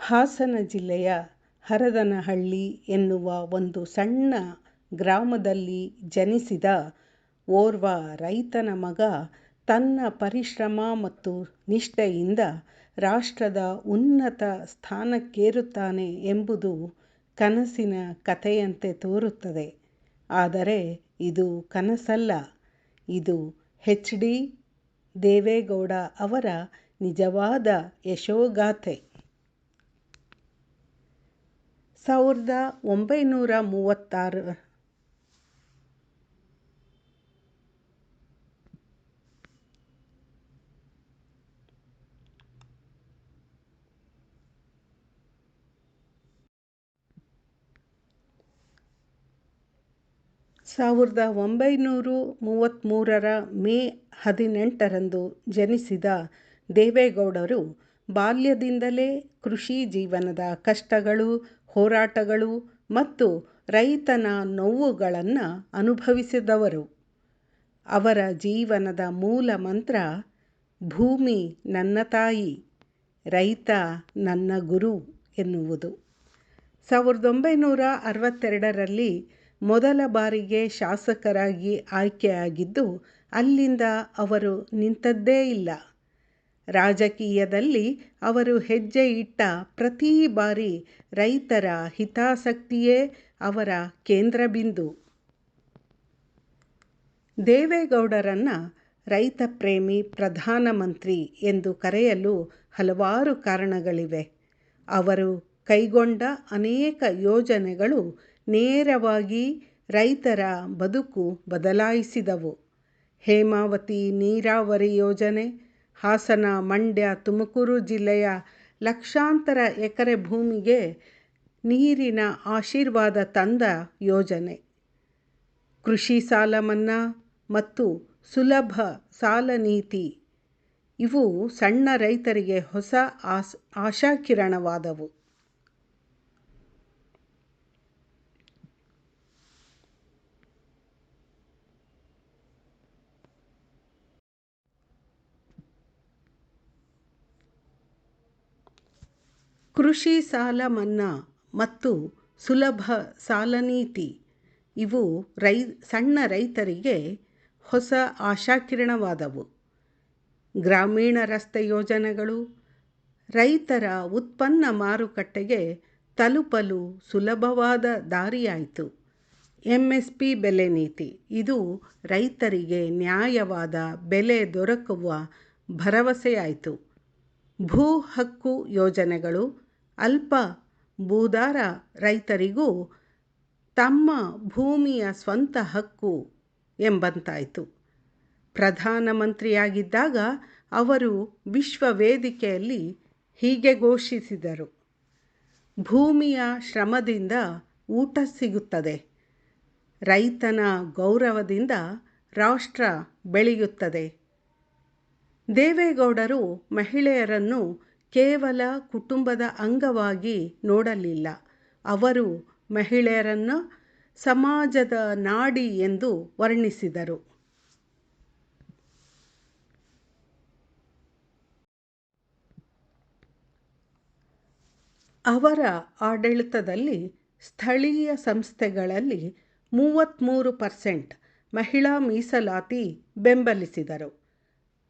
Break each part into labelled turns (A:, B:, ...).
A: ಹಾಸನ ಜಿಲ್ಲೆಯ ಹರದನಹಳ್ಳಿ ಎನ್ನುವ ಒಂದು ಸಣ್ಣ ಗ್ರಾಮದಲ್ಲಿ ಜನಿಸಿದ ಓರ್ವ ರೈತನ ಮಗ ತನ್ನ ಪರಿಶ್ರಮ ಮತ್ತು ನಿಷ್ಠೆಯಿಂದ ರಾಷ್ಟ್ರದ ಉನ್ನತ ಸ್ಥಾನಕ್ಕೇರುತ್ತಾನೆ ಎಂಬುದು ಕನಸಿನ ಕಥೆಯಂತೆ ತೋರುತ್ತದೆ. ಆದರೆ ಇದು ಕನಸಲ್ಲ, ಇದು ಹೆಚ್ ಡಿ. ದೇವೇಗೌಡ ಅವರ ನಿಜವಾದ ಯಶೋಗಾಥೆ. ಸಾವಿರದ ಒಂಬೈನೂರ ಮೂವತ್ತಾರು. ಸಾವಿರದ ಒಂಬೈನೂರ ಮೂವತ್ತ್ಮೂರರ ಮೇ ಹದಿನೆಂಟರಂದು ಜನಿಸಿದ ದೇವೇಗೌಡರು ಬಾಲ್ಯದಿಂದಲೇ ಕೃಷಿ ಜೀವನದ ಕಷ್ಟಗಳು, ಹೋರಾಟಗಳು ಮತ್ತು ರೈತನ ನೋವುಗಳನ್ನು ಅನುಭವಿಸಿದವರು. ಅವರ ಜೀವನದ ಮೂಲ ಮಂತ್ರ "ಭೂಮಿ ನನ್ನ ತಾಯಿ, ರೈತ ನನ್ನ ಗುರು' ಎನ್ನುವುದು. ಸಾವಿರದ ಒಂಬೈನೂರ ಅರವತ್ತೆರಡರಲ್ಲಿ ಮೊದಲ ಬಾರಿಗೆ ಶಾಸಕರಾಗಿ ಆಯ್ಕೆಯಾಗಿದ್ದು ಅಲ್ಲಿಂದ ಅವರು ನಿಂತದ್ದೇ ಇಲ್ಲ. ರಾಜಕೀಯದಲ್ಲಿ ಅವರು ಹೆಜ್ಜೆ ಇಟ್ಟ ಪ್ರತಿ ಬಾರಿ ರೈತರ ಹಿತಾಸಕ್ತಿಯೇ ಅವರ ಕೇಂದ್ರಬಿಂದು. ದೇವೇಗೌಡರನ್ನು ರೈತಪ್ರೇಮಿ ಪ್ರಧಾನಮಂತ್ರಿ ಎಂದು ಕರೆಯಲು ಹಲವಾರು ಕಾರಣಗಳಿವೆ. ಅವರು ಕೈಗೊಂಡ ಅನೇಕ ಯೋಜನೆಗಳು ನೇರವಾಗಿ ರೈತರ ಬದುಕು ಬದಲಾಯಿಸಿದವು. ಹೇಮಾವತಿ ನೀರಾವರಿ ಯೋಜನೆ, ಹಾಸನ, ಮಂಡ್ಯ, ತುಮಕೂರು ಜಿಲ್ಲೆಯ ಲಕ್ಷಾಂತರ ಎಕರೆ ಭೂಮಿಗೆ ನೀರಿನ ಆಶೀರ್ವಾದ ತಂದ ಯೋಜನೆ, ಕೃಷಿ ಸಾಲ ಮನ್ನಾ ಮತ್ತು ಸುಲಭ ಸಾಲ ನೀತಿ ಇವು ಸಣ್ಣ ರೈತರಿಗೆ ಹೊಸ ಆಸ್ ಆಶಾಕಿರಣವಾದವು. ಕೃಷಿ ಸಾಲ ಮನ್ನಾ ಮತ್ತು ಸುಲಭ ಸಾಲ ನೀತಿ ಇವು ಸಣ್ಣ ರೈತರಿಗೆ ಹೊಸ ಆಶಾಕಿರಣವಾದವು. ಗ್ರಾಮೀಣ ರಸ್ತೆ ಯೋಜನೆಗಳು ರೈತರ ಉತ್ಪನ್ನ ಮಾರುಕಟ್ಟೆಗೆ ತಲುಪಲು ಸುಲಭವಾದ ದಾರಿಯಾಯಿತು. ಎಂ ಎಸ್ ಪಿ ಬೆಲೆ ನೀತಿ ಇದು ರೈತರಿಗೆ ನ್ಯಾಯವಾದ ಬೆಲೆ ದೊರಕುವ ಭರವಸೆಯಾಯಿತು. ಭೂ ಹಕ್ಕು ಯೋಜನೆಗಳು ಅಲ್ಪ ಭೂದಾರ ರೈತರಿಗೂ ತಮ್ಮ ಭೂಮಿಯ ಸ್ವಂತ ಹಕ್ಕು ಎಂಬಂತಾಯಿತು. ಪ್ರಧಾನಮಂತ್ರಿಯಾಗಿದ್ದಾಗ ಅವರು ವಿಶ್ವ ವೇದಿಕೆಯಲ್ಲಿ ಹೀಗೆ ಘೋಷಿಸಿದರು. ಭೂಮಿಯ ಶ್ರಮದಿಂದ ಊಟ ಸಿಗುತ್ತದೆ, ರೈತನ ಗೌರವದಿಂದ ರಾಷ್ಟ್ರ ಬೆಳೆಯುತ್ತದೆ. ದೇವೇಗೌಡರು ಮಹಿಳೆಯರನ್ನು ಕೇವಲ ಕುಟುಂಬದ ಅಂಗವಾಗಿ ನೋಡಲಿಲ್ಲ, ಅವರು ಮಹಿಳೆಯರನ್ನು ಸಮಾಜದ ನಾಡಿ ಎಂದು ವರ್ಣಿಸಿದರು. ಅವರ ಆಡಳಿತದಲ್ಲಿ ಸ್ಥಳೀಯ ಸಂಸ್ಥೆಗಳಲ್ಲಿ ಮೂವತ್ತ್ಮೂರು ಪರ್ಸೆಂಟ್ ಮಹಿಳಾ ಮೀಸಲಾತಿ ಬೆಂಬಲಿಸಿದರು.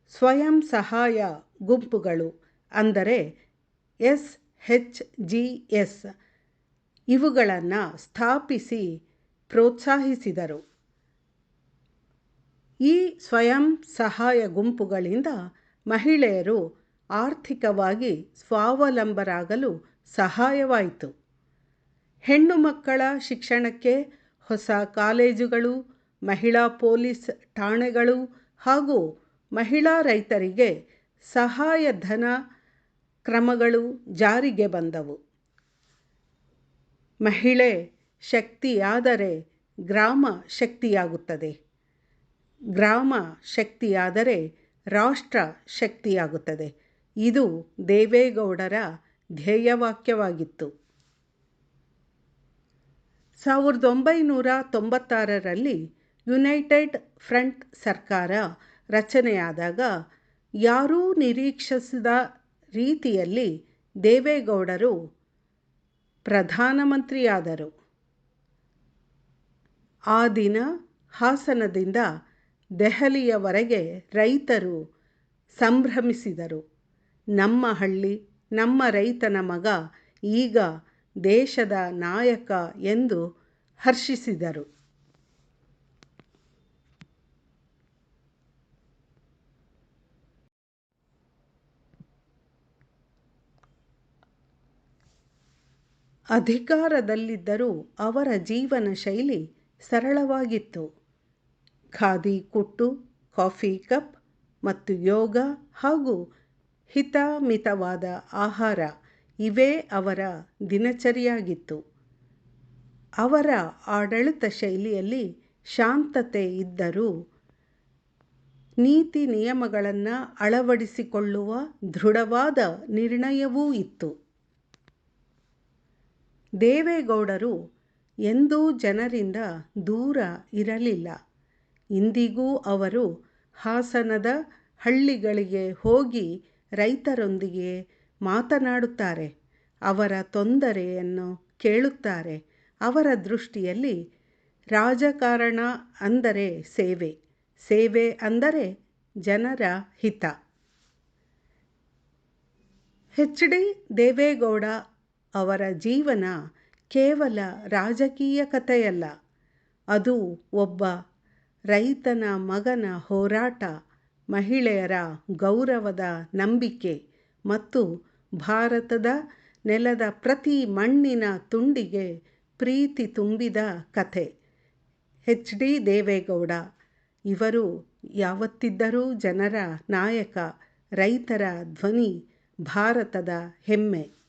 A: ಸ್ವಯಂ ಸಹಾಯ ಗುಂಪುಗಳು ಅಂದರೆ ಎಸ್. H G. ಎಸ್ ಇವುಗಳನ್ನು ಸ್ಥಾಪಿಸಿ ಪ್ರೋತ್ಸಾಹಿಸಿದರು. ಈ ಸ್ವಯಂ ಸಹಾಯ ಗುಂಪುಗಳಿಂದ ಮಹಿಳೆಯರು ಆರ್ಥಿಕವಾಗಿ ಸ್ವಾವಲಂಬರಾಗಲು ಸಹಾಯವಾಯಿತು. ಹೆಣ್ಣು ಮಕ್ಕಳ ಶಿಕ್ಷಣಕ್ಕೆ ಹೊಸ ಕಾಲೇಜುಗಳು, ಮಹಿಳಾ ಪೊಲೀಸ್ ಠಾಣೆಗಳು ಹಾಗೂ ಮಹಿಳಾ ರೈತರಿಗೆ ಸಹಾಯಧನ ಕ್ರಮಗಳು ಜಾರಿಗೆ ಬಂದವು. ಮಹಿಳೆ ಶಕ್ತಿಯಾದರೆ ಗ್ರಾಮ ಶಕ್ತಿಯಾಗುತ್ತದೆ, ಗ್ರಾಮ ಶಕ್ತಿಯಾದರೆ ರಾಷ್ಟ್ರ ಶಕ್ತಿಯಾಗುತ್ತದೆ ಇದು ದೇವೇಗೌಡರ ಧ್ಯೇಯವಾಕ್ಯವಾಗಿತ್ತು. ಸಾವಿರದ ಒಂಬೈನೂರ ತೊಂಬತ್ತಾರರಲ್ಲಿ ಯುನೈಟೆಡ್ ಫ್ರಂಟ್ ಸರ್ಕಾರ ರಚನೆಯಾದಾಗ ಯಾರೂ ನಿರೀಕ್ಷಿಸದ ರೀತಿಯಲ್ಲಿ ದೇವೇಗೌಡರು ಪ್ರಧಾನಮಂತ್ರಿಯಾದರು. ಆ ದಿನ ಹಾಸನದಿಂದ ದೆಹಲಿಯವರೆಗೆ ರೈತರು ಸಂಭ್ರಮಿಸಿದರು. ನಮ್ಮ ಹಳ್ಳಿ, ನಮ್ಮ ರೈತನ ಮಗ ಈಗ ದೇಶದ ನಾಯಕ ಎಂದು ಹರ್ಷಿಸಿದರು. ಅಧಿಕಾರದಲ್ಲಿದ್ದರೂ ಅವರ ಜೀವನ ಶೈಲಿ ಸರಳವಾಗಿತ್ತು. ಖಾದಿ ಕುಟ್ಟು, ಕಾಫಿ ಕಪ್ ಮತ್ತು ಯೋಗ ಹಾಗೂ ಹಿತಮಿತವಾದ ಆಹಾರ ಇವೇ ಅವರ ದಿನಚರಿಯಾಗಿತ್ತು. ಅವರ ಆಡಳಿತ ಶೈಲಿಯಲ್ಲಿ ಶಾಂತತೆ ಇದ್ದರೂ ನೀತಿ ನಿಯಮಗಳನ್ನು ಅಳವಡಿಸಿಕೊಳ್ಳುವ ದೃಢವಾದ ನಿರ್ಣಯವೂ ಇತ್ತು. ದೇವೇಗೌಡರು ಎಂದೂ ಜನರಿಂದ ದೂರ ಇರಲಿಲ್ಲ. ಇಂದಿಗೂ ಅವರು ಹಾಸನದ ಹಳ್ಳಿಗಳಿಗೆ ಹೋಗಿ ರೈತರೊಂದಿಗೆ ಮಾತನಾಡುತ್ತಾರೆ, ಅವರ ತೊಂದರೆಯನ್ನು ಕೇಳುತ್ತಾರೆ, ಅವರ ದೃಷ್ಟಿಯಲ್ಲಿ ರಾಜಕಾರಣ ಅಂದರೆ ಸೇವೆ ಸೇವೆ ಅಂದರೆ ಜನರ ಹಿತ. ಎಚ್ ಡಿ ದೇವೇಗೌಡ ಅವರ ಜೀವನ ಕೇವಲ ರಾಜಕೀಯ ಕಥೆಯಲ್ಲ, ಅದು ಒಬ್ಬ ರೈತನ ಮಗನ ಹೋರಾಟ, ಮಹಿಳೆಯರ ಗೌರವದ ನಂಬಿಕೆ ಮತ್ತು ಭಾರತದ ನೆಲದ ಪ್ರತಿ ಮಣ್ಣಿನ ತುಂಡಿಗೆ ಪ್ರೀತಿ ತುಂಬಿದ ಕಥೆ. ಎಚ್. ಡಿ. ದೇವೇಗೌಡ, ಇವರು ಯಾವತ್ತಿದ್ದರೂ ಜನರ ನಾಯಕ, ರೈತರ ಧ್ವನಿ ಭಾರತದ ಹೆಮ್ಮೆ.